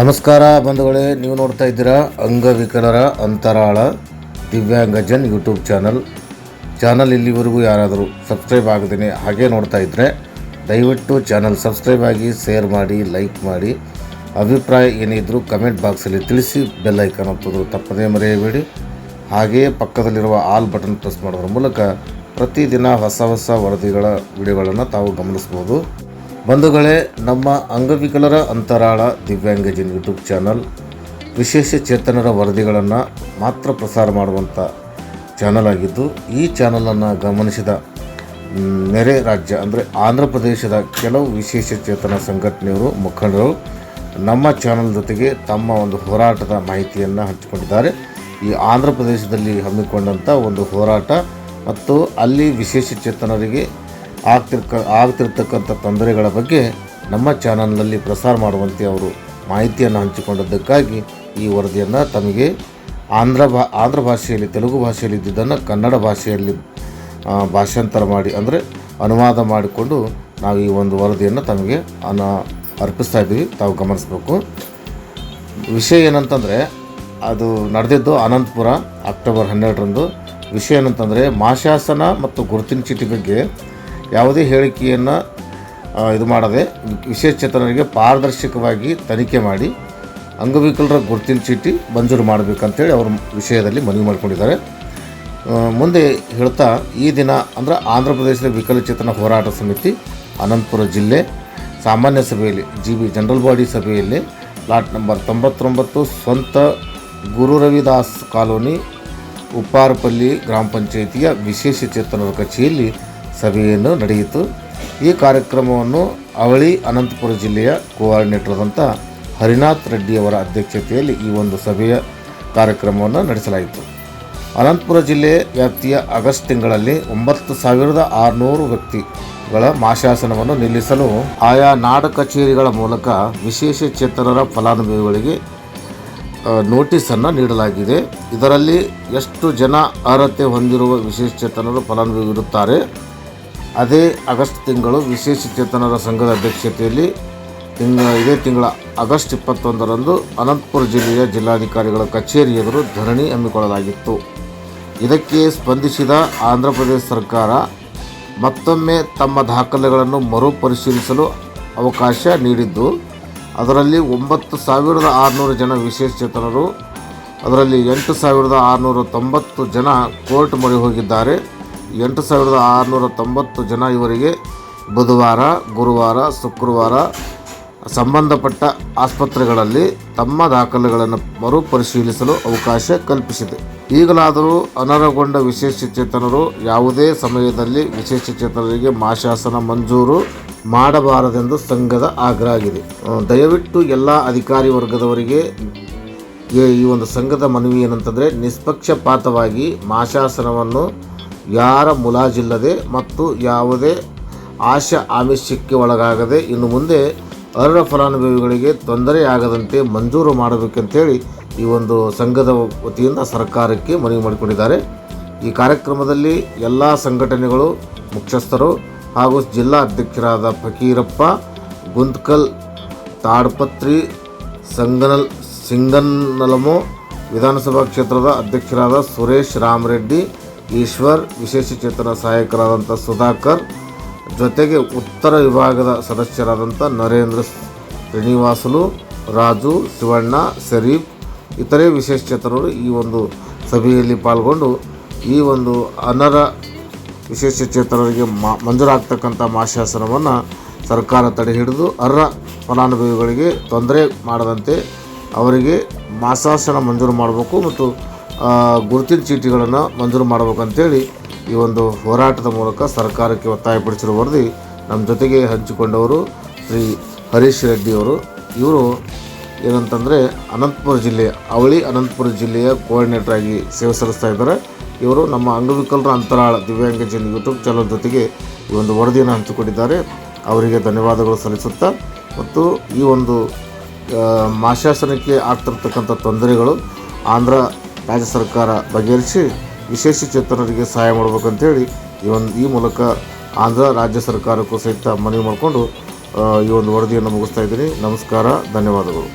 ನಮಸ್ಕಾರ ಬಂಧುಗಳೇ, ನೀವು ನೋಡ್ತಾ ಇದ್ದೀರಾ ಅಂಗವಿಕಲರ ಅಂತರಾಳ ದಿವ್ಯಾಂಗಜನ್ ಯೂಟ್ಯೂಬ್ ಚಾನಲ್. ಚಾನಲ್ ಇಲ್ಲಿವರೆಗೂ ಯಾರಾದರೂ ಸಬ್ಸ್ಕ್ರೈಬ್ ಆಗದೇನೆ ಹಾಗೆ ನೋಡ್ತಾ ಇದ್ದರೆ ದಯವಿಟ್ಟು ಚಾನಲ್ ಸಬ್ಸ್ಕ್ರೈಬ್ ಆಗಿ, ಶೇರ್ ಮಾಡಿ, ಲೈಕ್ ಮಾಡಿ. ಅಭಿಪ್ರಾಯ ಏನಿದ್ದರೂ ಕಮೆಂಟ್ ಬಾಕ್ಸಲ್ಲಿ ತಿಳಿಸಿ, ಬೆಲ್ ಐಕಾನ್ ಒತ್ತೋದು ತಪ್ಪದೇ ಮರೆಯಬೇಡಿ. ಹಾಗೆಯೇ ಪಕ್ಕದಲ್ಲಿರುವ ಆಲ್ ಬಟನ್ ಪ್ರೆಸ್ ಮಾಡೋದ್ರ ಮೂಲಕ ಪ್ರತಿದಿನ ಹೊಸ ಹೊಸ ವರದಿಗಳ ವಿಡಿಯೋಗಳನ್ನು ತಾವು ಗಮನಿಸ್ಬೋದು. ಬಂಧುಗಳೇ, ನಮ್ಮ ಅಂಗವಿಕಲರ ಅಂತರಾಳ ದಿವ್ಯಾಂಗಜನ್ ಯೂಟ್ಯೂಬ್ ಚಾನಲ್ ವಿಶೇಷ ಚೇತನರ ವರದಿಗಳನ್ನು ಮಾತ್ರ ಪ್ರಸಾರ ಮಾಡುವಂಥ ಚಾನಲ್ ಆಗಿದ್ದು, ಈ ಚಾನಲನ್ನು ಗಮನಿಸಿದ ನೆರೆ ರಾಜ್ಯ ಅಂದರೆ ಆಂಧ್ರ ಪ್ರದೇಶದ ಕೆಲವು ವಿಶೇಷ ಚೇತನ ಸಂಘಟನೆಯವರು, ಮುಖಂಡರು ನಮ್ಮ ಚಾನಲ್ ಜೊತೆಗೆ ತಮ್ಮ ಒಂದು ಹೋರಾಟದ ಮಾಹಿತಿಯನ್ನು ಹಂಚಿಕೊಂಡಿದ್ದಾರೆ. ಈ ಆಂಧ್ರ ಪ್ರದೇಶದಲ್ಲಿ ಹಮ್ಮಿಕೊಂಡಂಥ ಒಂದು ಹೋರಾಟ ಮತ್ತು ಅಲ್ಲಿ ವಿಶೇಷ ಚೇತನರಿಗೆ ಆಗ್ತಿರ್ಕ, ಆಗ್ತಿರ್ತಕ್ಕಂಥ ತೊಂದರೆಗಳ ಬಗ್ಗೆ ನಮ್ಮ ಚಾನಲ್ನಲ್ಲಿ ಪ್ರಸಾರ ಮಾಡುವಂತೆ ಅವರು ಮಾಹಿತಿಯನ್ನು ಹಂಚಿಕೊಂಡಿದ್ದಕ್ಕಾಗಿ ಈ ವರದಿಯನ್ನು ತಮಗೆ ಆಂಧ್ರ ಭಾ, ಆಂಧ್ರ ಭಾಷೆಯಲ್ಲಿ, ತೆಲುಗು ಭಾಷೆಯಲ್ಲಿ ಇದ್ದಿದ್ದನ್ನು ಕನ್ನಡ ಭಾಷೆಯಲ್ಲಿ ಭಾಷಾಂತರ ಮಾಡಿ ಅಂದರೆ ಅನುವಾದ ಮಾಡಿಕೊಂಡು ನಾವು ಈ ಒಂದು ವರದಿಯನ್ನು ತಮಗೆ ಅನ, ಅರ್ಪಿಸ್ತಾ ಇದ್ದೀವಿ. ತಾವು ಗಮನಿಸಬೇಕು. ವಿಷಯ ಏನಂತಂದರೆ ಅದು ನಡೆದಿದ್ದು ಅನಂತಪುರ ಅಕ್ಟೋಬರ್ ಹನ್ನೆರಡರಂದು. ವಿಷಯ ಏನಂತಂದರೆ ಮಾಶಾಸನ ಮತ್ತು ಗುರುತಿನ ಚೀಟಿ ಬಗ್ಗೆ ಯಾವುದೇ ಹೇಳಿಕೆಯನ್ನು ಇದು ಮಾಡದೆ, ವಿಶೇಷಚೇತನರಿಗೆ ಪಾರದರ್ಶಕವಾಗಿ ತನಿಖೆ ಮಾಡಿ, ಅಂಗವಿಕಲರ ಗುರುತಿನ ಚೀಟಿ ಮಂಜೂರು ಮಾಡಬೇಕಂತೇಳಿ ಅವ್ರ ವಿಷಯದಲ್ಲಿ ಮನವಿ ಮಾಡಿಕೊಂಡಿದ್ದಾರೆ. ಮುಂದೆ ಹೇಳ್ತಾ, ಈ ದಿನ ಅಂದರೆ ಆಂಧ್ರ ಪ್ರದೇಶದ ವಿಕಲಚೇತನ ಹೋರಾಟ ಸಮಿತಿ, ಅನಂತಪುರ ಜಿಲ್ಲೆ, ಸಾಮಾನ್ಯ ಸಭೆಯಲ್ಲಿ, ಜಿ ಬಿ ಜನರಲ್ ಬಾಡಿ ಸಭೆಯಲ್ಲಿ, ಪ್ಲಾಟ್ ನಂಬರ್ ತೊಂಬತ್ತೊಂಬತ್ತು, ಸ್ವಂತ ಗುರು ರವಿದಾಸ್ ಕಾಲೋನಿ, ಉಪ್ಪಾರಪಲ್ಲಿ ಗ್ರಾಮ ಪಂಚಾಯಿತಿಯ ವಿಶೇಷ ಚೇತನರ ಕಚೇರಿಯಲ್ಲಿ ಸಭೆಯನ್ನು ನಡೆಯಿತು. ಈ ಕಾರ್ಯಕ್ರಮವನ್ನು ಅವಳಿ ಅನಂತಪುರ ಜಿಲ್ಲೆಯ ಕೋಆರ್ಡಿನೇಟರ್ ಆದಂಥ ಹರಿನಾಥ್ ರೆಡ್ಡಿಯವರ ಅಧ್ಯಕ್ಷತೆಯಲ್ಲಿ ಈ ಒಂದು ಸಭೆಯ ಕಾರ್ಯಕ್ರಮವನ್ನು ನಡೆಸಲಾಯಿತು. ಅನಂತಪುರ ಜಿಲ್ಲೆ ವ್ಯಾಪ್ತಿಯ ಆಗಸ್ಟ್ ತಿಂಗಳಲ್ಲಿ ಒಂಬತ್ತು ಸಾವಿರದ ಆರುನೂರು ವ್ಯಕ್ತಿಗಳ ಮಾಶಾಸನವನ್ನು ನಿಲ್ಲಿಸಲು ಆಯಾ ನಾಡ ಕಚೇರಿಗಳ ಮೂಲಕ ವಿಶೇಷ ಚೇತನರ ಫಲಾನುಭವಿಗಳಿಗೆ ನೋಟಿಸನ್ನು ನೀಡಲಾಗಿದೆ. ಇದರಲ್ಲಿ ಎಷ್ಟು ಜನ ಅರ್ಹತೆ ಹೊಂದಿರುವ ವಿಶೇಷ ಚೇತನರು ಫಲಾನುಭವಿ ಇರುತ್ತಾರೆ ಅದೇ ಆಗಸ್ಟ್ ತಿಂಗಳು ವಿಶೇಷ ಚೇತನರ ಸಂಘದ ಅಧ್ಯಕ್ಷತೆಯಲ್ಲಿ ತಿಂಗ, ಇದೇ ತಿಂಗಳ ಆಗಸ್ಟ್ ಇಪ್ಪತ್ತೊಂದರಂದು ಅನಂತಪುರ ಜಿಲ್ಲೆಯ ಜಿಲ್ಲಾಧಿಕಾರಿಗಳ ಕಚೇರಿ ಎದುರು ಧರಣಿ ಹಮ್ಮಿಕೊಳ್ಳಲಾಗಿತ್ತು. ಇದಕ್ಕೆ ಸ್ಪಂದಿಸಿದ ಆಂಧ್ರ ಪ್ರದೇಶ ಸರ್ಕಾರ ಮತ್ತೊಮ್ಮೆ ತಮ್ಮ ದಾಖಲೆಗಳನ್ನು ಮರುಪರಿಶೀಲಿಸಲು ಅವಕಾಶ ನೀಡಿದ್ದು, ಅದರಲ್ಲಿ ಒಂಬತ್ತು ಸಾವಿರದ ಆರುನೂರು ಜನ ವಿಶೇಷಚೇತನರು ಅದರಲ್ಲಿ ಎಂಟು ಸಾವಿರದ ಆರುನೂರ ತೊಂಬತ್ತು ಜನ ಕೋರ್ಟ್ ಮೊರೆ ಹೋಗಿದ್ದಾರೆ. ಎಂಟು ಸಾವಿರದ ಆರುನೂರ ತೊಂಬತ್ತು ಜನ ಇವರಿಗೆ ಬುಧವಾರ, ಗುರುವಾರ, ಶುಕ್ರವಾರ ಸಂಬಂಧಪಟ್ಟ ಆಸ್ಪತ್ರೆಗಳಲ್ಲಿ ತಮ್ಮ ದಾಖಲೆಗಳನ್ನು ಮರುಪರಿಶೀಲಿಸಲು ಅವಕಾಶ ಕಲ್ಪಿಸಿದೆ. ಈಗಲಾದರೂ ಅನರ್ಹಗೊಂಡ ವಿಶೇಷಚೇತನರು ಯಾವುದೇ ಸಮಯದಲ್ಲಿ ವಿಶೇಷಚೇತನರಿಗೆ ಮಾಶಾಸನ ಮಂಜೂರು ಮಾಡಬಾರದೆಂದು ಸಂಘದ ಆಗ್ರಹ ಆಗಿದೆ. ದಯವಿಟ್ಟು ಎಲ್ಲ ಅಧಿಕಾರಿ ವರ್ಗದವರಿಗೆ ಈ ಈ ಒಂದು ಸಂಘದ ಮನವಿ ಏನಂತಂದರೆ ನಿಷ್ಪಕ್ಷಪಾತವಾಗಿ ಮಾಶಾಸನವನ್ನು ಯಾರ ಮುಲಾಜಿಲ್ಲದೆ ಮತ್ತು ಯಾವುದೇ ಆಶಾ ಆಮಿಷಕ್ಕೆ ಒಳಗಾಗದೆ ಇನ್ನು ಮುಂದೆ ಅರ್ಹ ಫಲಾನುಭವಿಗಳಿಗೆ ತೊಂದರೆಯಾಗದಂತೆ ಮಂಜೂರು ಮಾಡಬೇಕಂತೇಳಿ ಈ ಒಂದು ಸಂಘದ ವತಿಯಿಂದ ಸರ್ಕಾರಕ್ಕೆ ಮನವಿ ಮಾಡಿಕೊಂಡಿದ್ದಾರೆ. ಈ ಕಾರ್ಯಕ್ರಮದಲ್ಲಿ ಎಲ್ಲ ಸಂಘಟನೆಗಳು ಮುಖ್ಯಸ್ಥರು ಹಾಗೂ ಜಿಲ್ಲಾ ಅಧ್ಯಕ್ಷರಾದ ಫಕೀರಪ್ಪ, ಗುಂತ್ಕಲ್, ತಾಡ್ಪತ್ರಿ, ಸಂಗನಲ್ ಸಿಂಗನ್ನಲಮೋ ವಿಧಾನಸಭಾ ಕ್ಷೇತ್ರದ ಅಧ್ಯಕ್ಷರಾದ ಸುರೇಶ್ ರಾಮರೆಡ್ಡಿ ಈಶ್ವರ್, ವಿಶೇಷ ಚೇತನ ಸಹಾಯಕರಾದಂಥ ಸುಧಾಕರ್, ಜೊತೆಗೆ ಉತ್ತರ ವಿಭಾಗದ ಸದಸ್ಯರಾದಂಥ ನರೇಂದ್ರ ಶ್ರೀನಿವಾಸಲು, ರಾಜು, ಶಿವಣ್ಣ, ಶರೀಫ್, ಇತರೆ ವಿಶೇಷ ಚೇತನರು ಈ ಒಂದು ಸಭೆಯಲ್ಲಿ ಪಾಲ್ಗೊಂಡು ಈ ಒಂದು ಅನರ ವಿಶೇಷ ಚೇತನರಿಗೆ ಮಾ, ಮಂಜೂರಾಗ್ತಕ್ಕಂಥ ಮಾಶಾಸನವನ್ನು ಸರ್ಕಾರ ತಡೆ ಹಿಡಿದು ಅರ್ಹ ಫಲಾನುಭವಿಗಳಿಗೆ ತೊಂದರೆ ಮಾಡದಂತೆ ಅವರಿಗೆ ಮಾಸಾಸನ ಮಂಜೂರು ಮಾಡಬೇಕು ಮತ್ತು ಗುರುತಿನ ಚೀಟಿಗಳನ್ನು ಮಂಜೂರು ಮಾಡಬೇಕಂತೇಳಿ ಈ ಒಂದು ಹೋರಾಟದ ಮೂಲಕ ಸರ್ಕಾರಕ್ಕೆ ಒತ್ತಾಯಪಡಿಸಿರುವ ವರದಿ ನಮ್ಮ ಜೊತೆಗೆ ಹಂಚಿಕೊಂಡವರು ಶ್ರೀ ಹರೀಶ್ ರೆಡ್ಡಿಯವರು ಇವರು ಏನಂತಂದರೆ ಅನಂತಪುರ ಜಿಲ್ಲೆಯ ಅವಳಿ ಅನಂತಪುರ ಜಿಲ್ಲೆಯ ಕೋಆರ್ಡಿನೇಟರ್ ಆಗಿ ಸೇವೆ ಸಲ್ಲಿಸ್ತಾ ಇದ್ದಾರೆ. ಇವರು ನಮ್ಮ ಅಂಗವಿಕಲರ ಅಂತರಾಳ ದಿವ್ಯಾಂಗ ಜನ ಯೂಟ್ಯೂಬ್ ಚಾನಲ್ ಜೊತೆಗೆ ಈ ಒಂದು ವರದಿಯನ್ನು ಹಂಚಿಕೊಂಡಿದ್ದಾರೆ. ಅವರಿಗೆ ಧನ್ಯವಾದಗಳು ಸಲ್ಲಿಸುತ್ತಾ ಮತ್ತು ಈ ಒಂದು ಮಾಶಾಸನಕ್ಕೆ ಆಗ್ತಿರ್ತಕ್ಕಂಥ ತೊಂದರೆಗಳು ಆಂಧ್ರ ರಾಜ್ಯ ಸರ್ಕಾರ ಬಗೆಹರಿಸಿ ವಿಶೇಷ ಚೇತನರಿಗೆ ಸಹಾಯ ಮಾಡಬೇಕಂತೇಳಿ ಈ ಒಂದು, ಈ ಮೂಲಕ ಆಂಧ್ರ ರಾಜ್ಯ ಸರ್ಕಾರಕ್ಕೂ ಸಹಿತ ಮನವಿ ಮಾಡಿಕೊಂಡು ಈ ಒಂದು ವರದಿಯನ್ನು ಮುಗಿಸ್ತಾ ಇದ್ದೀನಿ. ನಮಸ್ಕಾರ, ಧನ್ಯವಾದಗಳು.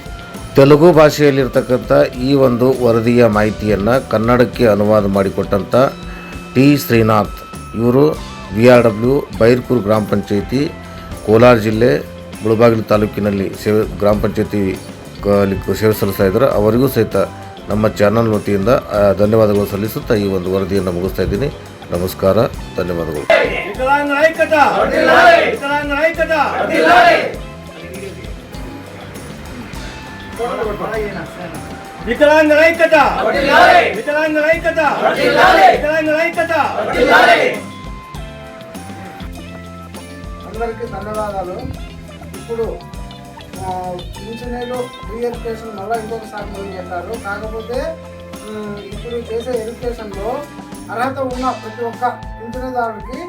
ತೆಲುಗು ಭಾಷೆಯಲ್ಲಿರ್ತಕ್ಕಂಥ ಈ ಒಂದು ವರದಿಯ ಮಾಹಿತಿಯನ್ನು ಕನ್ನಡಕ್ಕೆ ಅನುವಾದ ಮಾಡಿಕೊಟ್ಟಂಥ ಟಿ ಶ್ರೀನಾಥ್. ಇವರು ವಿ ಆರ್ ಡಬ್ಲ್ಯೂ ಬೈರ್ಪುರ್ ಗ್ರಾಮ ಪಂಚಾಯಿತಿ, ಕೋಲಾರ ಜಿಲ್ಲೆ ಮುಳಬಾಗಿಲು ತಾಲೂಕಿನಲ್ಲಿ ಸೇವೆ, ಗ್ರಾಮ ಪಂಚಾಯತಿ ಸೇವೆ ಸಲ್ಲಿಸ್ತಾ ಇದ್ದಾರೆ. ಅವರಿಗೂ ಸಹಿತ ನಮ್ಮ ಚಾನಲ್ ವತಿಯಿಂದ ಆ, ಧನ್ಯವಾದಗಳು ಸಲ್ಲಿಸುತ್ತಾ ಈ ಒಂದು ವರದಿಯನ್ನು ಮುಗಿಸ್ತಾ ಇದ್ದೀನಿ ನಮಸ್ಕಾರ ಧನ್ಯವಾದಗಳು ವಿಕಲಾಂಗರ ಐಕ್ಯತ ವಿಕಲಾಂಗರ ಐಕ್ಯತ ವಿಕಲಾಂಗರ ಐಕ್ಯತ ವಿಕಲಾಂಗರ ಐಕ್ಯತ ವಿಕಲಾಂಗರ ಐಕ್ಯತ అందరికీ ధన్యవాదాలు ఇప్పుడు ఆ, రీఎడ్యుకేషన్ మళ్ళీ ఇంకొకసారి మొదలు పెట్టారు కాకపోతే ఇప్పుడు చేసే ఎడ్యుకేషన్లో అర్హత ఉన్న ప్రతి ఒక్క పింఛనదారుడికి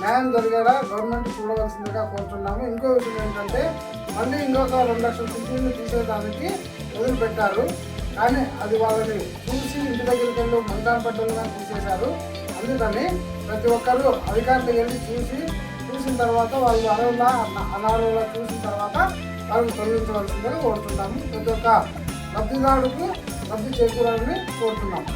న్యాయం జరిగేలా గవర్నమెంట్ చూడవలసిందిగా కోరుతున్నాము. ఇంకో విషయం ఏంటంటే మళ్ళీ ఇంకొక రెండు లక్షల పింఛన్లు తీసేదానికి వదిలిపెట్టారు కానీ అది వాళ్ళని చూసి ఇంటి దగ్గరికి వెళ్ళి మందాన పట్టలుగా తీసేశారు. అందుకని ప్రతి ఒక్కరూ అధికారులు వెళ్ళి చూసి చూసిన తర్వాత వాళ్ళు అర్హుల అనర్హుల చూసిన తర్వాత వాళ్ళని తొలగించవలసిందిగా కోరుతున్నాము. ప్రతి ఒక్క లబ్ధిదారుడికి లబ్ధి చేకూరాలని కోరుతున్నాము.